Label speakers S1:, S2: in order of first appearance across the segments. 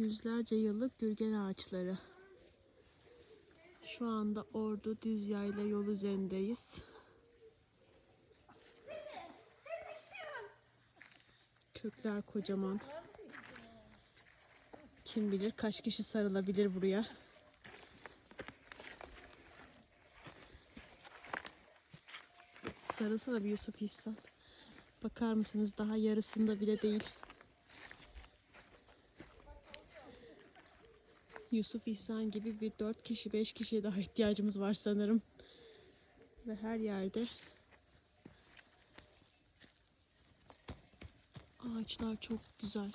S1: Yüzlerce yıllık gürgen ağaçları. Şu anda Ordu düz yayla yol üzerindeyiz. Kökler kocaman. Kim bilir kaç kişi sarılabilir buraya. Sarılsana bir Yusuf İhsan. Bakar mısınız daha yarısında bile değil. Yusuf İhsan gibi bir 4 kişi 5 kişiye daha ihtiyacımız var sanırım. Ve her yerde ağaçlar çok güzel.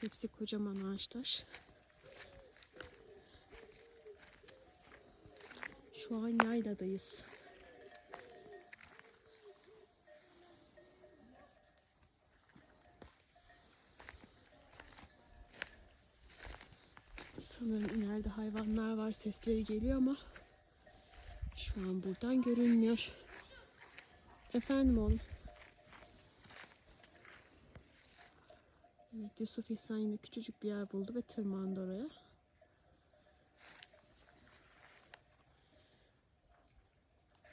S1: Hepsi kocaman ağaçlar. Şu an yayladayız. Sanırım ileride hayvanlar var. Sesleri geliyor ama şu an buradan görünmüyor. Efendim oğlum. Evet Yusuf İhsan yine küçücük bir yer buldu ve tırmandı oraya.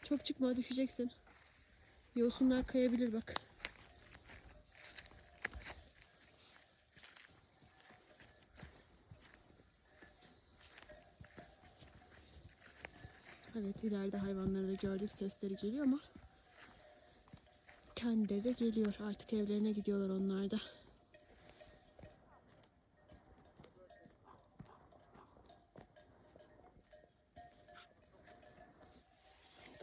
S1: Çok çıkma düşeceksin. Yosunlar kayabilir bak. Evet ileride hayvanları da gördük sesleri geliyor ama kendileri de geliyor. Artık evlerine gidiyorlar onlar da.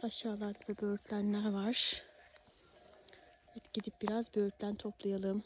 S1: Aşağılarda da böğürtlenler var. Evet gidip biraz böğürtlen toplayalım.